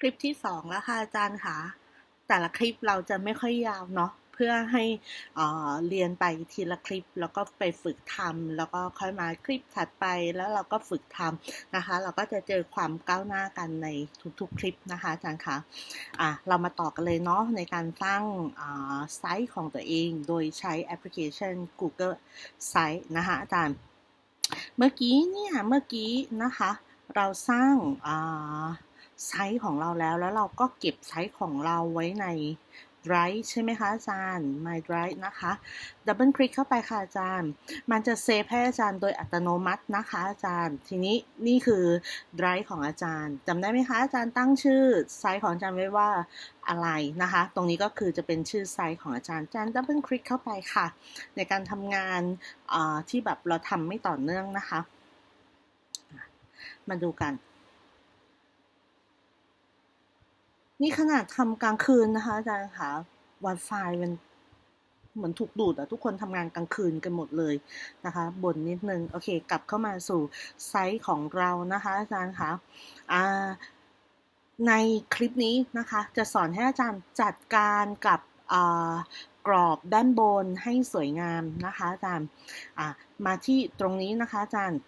คลิปที่สองแล้วค่ะอาจารย์ค่ะ แต่ละคลิปเราจะไม่ค่อยยาวเนาะเพื่อให้เอ่อเรียนไปทีละคลิป แล้วก็ไปฝึกทำแล้วก็ค่อยมาคลิปถัดไปแล้วเราก็ฝึกทำนะคะ เราก็จะเจอความก้าวหน้ากันในทุกๆคลิปนะคะอาจารย์คะอะเรามาต่อกันเลยเนาะในการสร้างอ่าไซต์ของตัวเอง โดยใช้แอปพลิเคชัน Google Site นะคะอาจารย์ เมื่อกี้เนี่ยเมื่อกี้นะคะ เราสร้างอ่า ไซต์ของเราแล้ว แล้วเราก็เก็บไซต์ของเราไว้ใน Drive ใช่ไหมคะอาจารย์ My Drive นะคะดับเบิลคลิกเข้าไปค่ะอาจารย์ มันจะเซฟให้อาจารย์โดยอัตโนมัตินะคะอาจารย์ ทีนี้นี่คือ Drive ของอาจารย์จำได้ไหมคะอาจารย์ตั้งชื่อไซต์ของอาจารย์ไว้ว่าอะไรนะคะ ตรงนี้ก็คือจะเป็นชื่อไซต์ของอาจารย์อาจารย์ดับเบิลคลิกเข้าไปค่ะ ในการทำงานที่แบบเราทำไม่ต่อเนื่องนะคะ มาดูกัน นี่ขนาดทำกลางคืนนะคะอาจารย์คะ Wi-Fi มันเหมือนถูกดูดอะทุกคนทำงานกลางคืนกันหมดเลยนะคะบ่นนิดนึง โอเค กลับเข้ามาสู่ไซต์ของเรานะคะอาจารย์คะอ่าในคลิปนี้นะคะ จะสอนให้อาจารย์จัดการกับกรอบด้านบนให้สวยงามนะคะอาจารย์มาที่ตรงนี้นะคะอาจารย์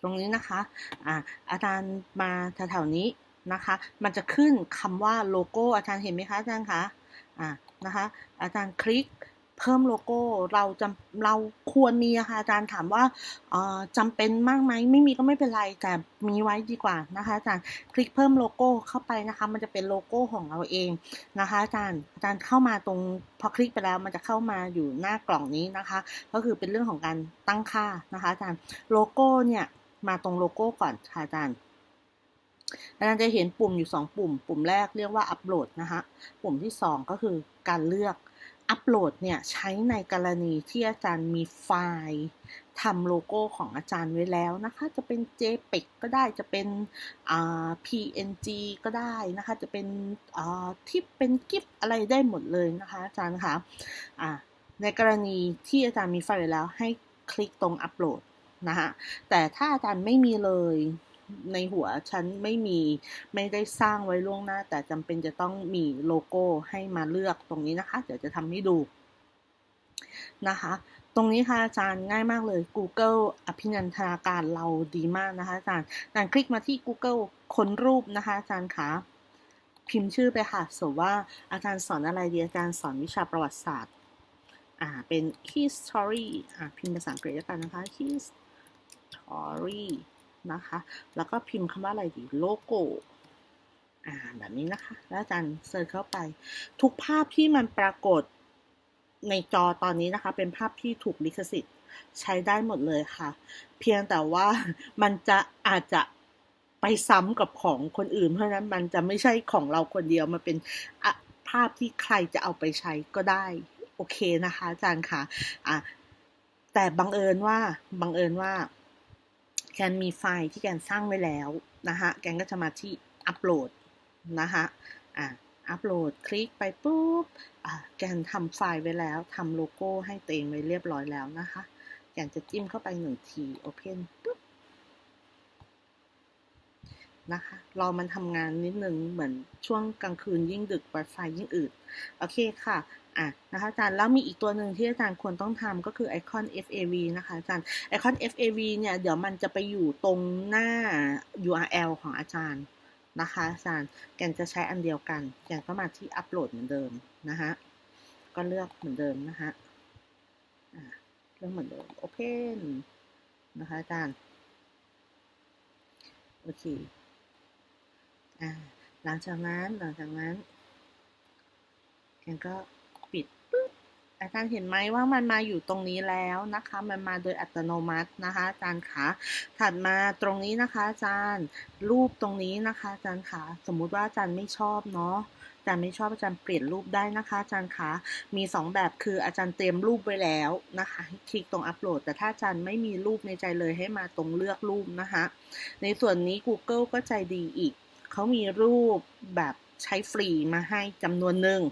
ตรงนี้นะคะอาอาจารย์มาแถวๆนี้ นะคะ มันจะขึ้นคำว่าโลโก้อาจารย์เห็นไหมคะอาจารย์คะอ่านะคะ อาจารย์คลิกเพิ่มโลโก้เราจำเราควรมีะค่ะอาจารย์ถามว่าเอ่อจำเป็นมากไหมไม่มีก็ไม่เป็นไรแต่มีไว้ดีกว่านะคะอาจารย์คลิกเพิ่มโลโก้เข้าไปนะคะ มันจะเป็นโลโก้ของเราเองนะคะ อาจารย์อาจารย์เข้ามาตรงพอคลิกไปแล้วมันจะเข้ามาอยู่หน้ากล่องนี้นะคะ ก็คือเป็นเรื่องของการตั้งค่านะคะ อาจารย์โลโก้เนี่ยมาตรงโลโก้ก่อนค่ะอาจารย์ อาจารย์จะเห็นปุ่มอยู่ 2 ปุ่ม ปุ่มแรกเรียกว่าอัปโหลดนะคะปุ่มที่ 2 ก็คือการเลือกอัปโหลดเนี่ยใช้ในกรณีที่อาจารย์มีไฟล์ทำโลโก้ของอาจารย์ไว้แล้วนะคะ จะเป็น JPEG ก็ได้จะเป็น PNG ก็ได้นะคะ จะเป็นที่เป็นกิฟอะไรได้หมดเลยนะคะอาจารย์คะอ่าในกรณีที่อาจารย์มีไฟล์ไว้แล้วให้คลิกตรงอัปโหลดนะคะแต่ถ้าอาจารย์ไม่มีเลย ในหัวฉันไม่มีไม่ได้สร้างไว้ล่วงหน้า แต่จำเป็นจะต้องมีโลโก้ให้มาเลือกตรงนี้นะคะ เดี๋ยวจะทำให้ดูนะคะ ตรงนี้ค่ะอาจารย์ง่ายมากเลย Google อภินันทนาการเราดีมากนะคะอาจารย์อาจารย์คลิกมาที่ Google ค้นรูปนะคะอาจารย์คะพิมพ์ชื่อไปค่ะสมมติว่าอาจารย์สอนอะไรดีอาจารย์สอนวิชาประวัติศาสตร์อ่าเป็น history อ่าพิมพ์ภาษาอังกฤษแล้วกันนะคะ history นะคะ แล้วก็พิมพ์คำว่าอะไรดีโลโก้อ่าแบบนี้นะคะ แล้วอาจารย์เซิร์ชเข้าไป ทุกภาพที่มันปรากฏในจอตอนนี้นะคะ เป็นภาพที่ถูกลิขสิทธิ์ใช้ได้หมดเลยค่ะ เพียงแต่ว่ามันจะอาจจะไปซ้ำกับของคนอื่น เพราะฉะนั้นมันจะไม่ใช่ของเราคนเดียว มันเป็นภาพที่ใครจะเอาไปใช้ก็ได้ โอเคนะคะ อาจารย์ค่ะอะแต่บังเอิญว่าบังเอิญว่า แกนมีไฟล์ที่แกนสร้างไว้แล้วนะคะแกนก็จะมาที่อัปโหลดนะคะอะอัปโหลดคลิกไปปุ๊บอะแกนทำไฟล์ไว้แล้วทำโลโก้ให้ตัวเองไว้เรียบร้อยแล้วนะคะแกนจะจิ้มเข้าไปหนึ่งที Open ปุ๊บนะคะรอมันทำงานนิดนึงเหมือนช่วงกลางคืนยิ่งดึก Wi-Fi ยิ่งอืดโอเคค่ะ อะนะคะอาจารย์แล้วมีอีกตัวหนึ่งที่อาจารย์ควรต้องทำก็คือไอคอน FAV นะคะอาจารย์ไอคอน FAV เนี่ยเดี๋ยวมันจะไปอยู่ตรงหน้า URL ของอาจารย์นะคะอาจารย์แกนจะใช้อันเดียวกันแกนก็มาที่อัปโหลดเหมือนเดิมนะคะก็เลือกเหมือนเดิมนะคะเลือกเหมือนเดิม Open นะคะอาจารย์โอเคอ่าหลังจากนั้นหลังจากนั้นแกนก็ อาจารย์เห็นไหมว่ามันมาอยู่ตรงนี้แล้วนะคะ มันมาโดยอัตโนมัตินะคะ อาจารย์คะถัดมาตรงนี้นะคะ อาจารย์รูปตรงนี้นะคะ อาจารย์คะสมมุติว่าอาจารย์ไม่ชอบเนาะอาจารย์ไม่ชอบอาจารย์เปลี่ยนรูปได้นะคะ อาจารย์คะมี 2 แบบคืออาจารย์เตรียมรูปไว้แล้วนะคะคลิกตรงอัปโหลด แต่ถ้าอาจารย์ไม่มีรูปในใจเลยให้มาตรงเลือกรูปนะคะ ในส่วนนี้ Google ก็ใจดีอีกเขามีรูปแบบใช้ฟรีมาให้จำนวนหนึ่ง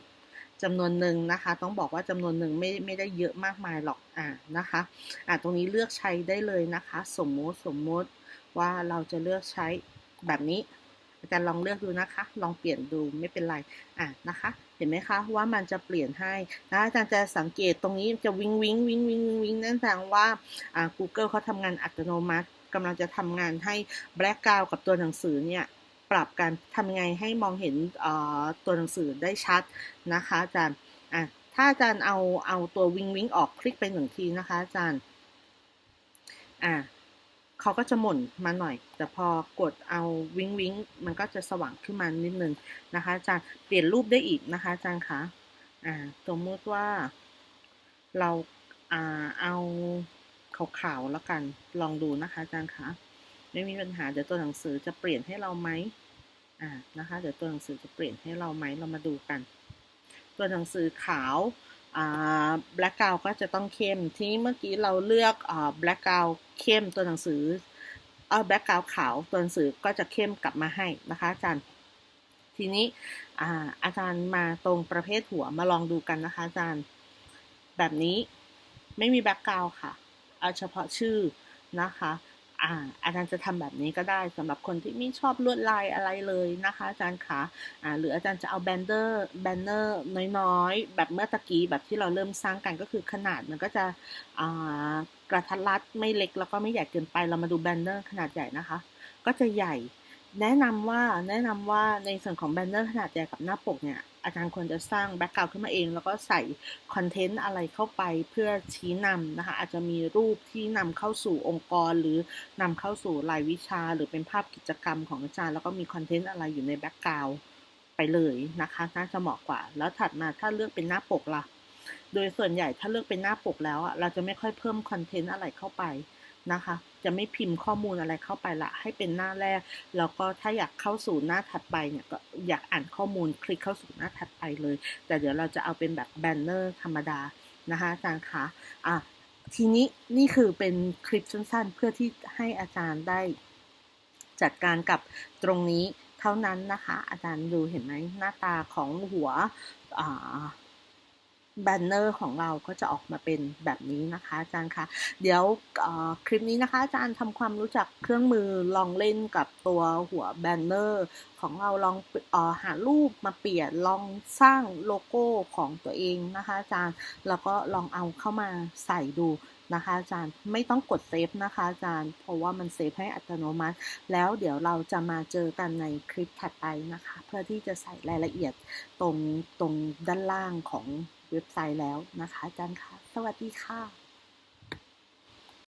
จำนวนหนึ่งนะคะ ต้องบอกว่าจำนวนหนึ่งไม่ไม่ได้เยอะมากมายหรอกอ่านะคะอ่าตรงนี้เลือกใช้ได้เลยนะคะ สมมติสมมติว่าเราจะเลือกใช้แบบนี้อาจารย์ลองเลือกดูนะคะ ลองเปลี่ยนดูไม่เป็นไรอะนะคะ เห็นไหมคะว่ามันจะเปลี่ยนให้นะอาจารย์จะสังเกตตรงนี้จะวิงวิงวิงวิงวิงวิงนั่นแสดงว่าอ่า Google เขาทำงานอัตโนมัติกำลังจะทำงานให้แบล็กกราวกับตัวหนังสือเนี่ย ปรับการทำยังไงให้มองเห็นตัวหนังสือได้ชัดนะคะอาจารย์อะถ้าอาจารย์เอาเอาตัววิงวิงออกคลิกไปหนึ่งทีนะคะอาจารย์อะเขาก็จะหม่นมาหน่อย แต่พอกดเอาวิงวิงมันก็จะสว่างขึ้นมานิดนึงนะคะอาจารย์เปลี่ยนรูปได้อีกนะคะอาจารย์คะอ่าสมมติว่าเราอ่าเอาขาวๆแล้วกันลองดูนะคะอาจารย์คะ ไม่มีปัญหาเดี๋ยวตัวหนังสือจะเปลี่ยนให้เราไหมอ่านะคะเดี๋ยวตัวหนังสือจะเปลี่ยนให้เราไหมเรามาดูกัน ตัวหนังสือขาวอ่าแบล็กกราวก็จะต้องเข้มทีนี้เมื่อกี้เราเลือกอ่าแบล็กกาเข้มตัวหนังสือเอาแบล็กกราขาวตัวหนังสือก็จะเข้มกลับมาให้นะคะอาจารย์ทีนี้อาอาจารย์มาตรงประเภทหัวมาลองดูกันนะคะอาจารย์ แบบนี้ไม่มีแบ็กกราวค่ะ เอาเฉพาะชื่อนะคะ อ่าอาจารย์จะทำแบบนี้ก็ได้สำหรับคนที่ไม่ชอบลวดลายอะไรเลยนะคะ อาจารย์คะอ่าหรืออาจารย์จะเอาแบนเดอร์แบนเนอร์น้อยๆ แบบเมื่อตะกี้แบบที่เราเริ่มสร้างกันก็คือขนาดมันก็จะอ่ากระทัดรัดไม่เล็กแล้วก็ไม่ใหญ่เกินไปเรามาดูแบนเนอร์ขนาดใหญ่นะคะ ก็จะใหญ่ แนะนำว่าแนะนำว่าในส่วนของแบนเนอร์ขนาดใหญ่กับหน้าปกเนี่ยอาจารย์ควรจะสร้างแบ็กกราวด์ขึ้นมาเอง แล้วก็ใส่คอนเทนต์อะไรเข้าไปเพื่อชี้นำนะคะอาจจะมีรูปที่นำเข้าสู่องค์กร หรือนำเข้าสู่รายวิชา หรือเป็นภาพกิจกรรมของอาจารย์ แล้วก็มีคอนเทนต์อะไรอยู่ในแบ็กกราวด์ไปเลยนะคะน่าจะเหมาะกว่า แล้วถัดมาถ้าเลือกเป็นหน้าปกล่ะ โดยส่วนใหญ่ถ้าเลือกเป็นหน้าปกแล้วอะเราจะไม่ค่อยเพิ่มคอนเทนต์อะไรเข้าไป นะคะ จะไม่พิมพ์ข้อมูลอะไรเข้าไปละ ให้เป็นหน้าแรก แล้วก็ถ้าอยากเข้าสู่หน้าถัดไปเนี่ยก็อยากอ่านข้อมูลคลิกเข้าสู่หน้าถัดไปเลย แต่เดี๋ยวเราจะเอาเป็นแบบแบนเนอร์ธรรมดานะคะอาจารย์คะอะทีนี้นี่คือเป็นคลิปสั้นๆ เพื่อที่ให้อาจารย์ได้จัดการกับตรงนี้เท่านั้นนะคะ อาจารย์ดูเห็นไหมหน้าตาของหัวอ่า แบนเนอร์ของเราก็จะออกมาเป็นแบบนี้นะคะอาจารย์คะเดี๋ยวคลิปนี้นะคะอาจารย์ทำความรู้จักเครื่องมือลองเล่นกับตัวหัวแบนเนอร์ของเราลองอหารูปมาเปลี่ยนลองสร้างโลโก้ของตัวเองนะคะอาจารย์แล้วก็ลองเอาเข้ามาใส่ดูนะคะอาจารย์ไม่ต้องกดเซฟนะคะอาจารย์เพราะว่ามันเซฟให้อัตโนมัติ แล้วเดี๋ยวเราจะมาเจอกันในคลิปถัดไปนะคะ เพื่อที่จะใส่รายละเอียดตรงตรงด้านล่างของ เว็บไซต์แล้วนะคะอาจารย์ค่ะ สวัสดีค่ะ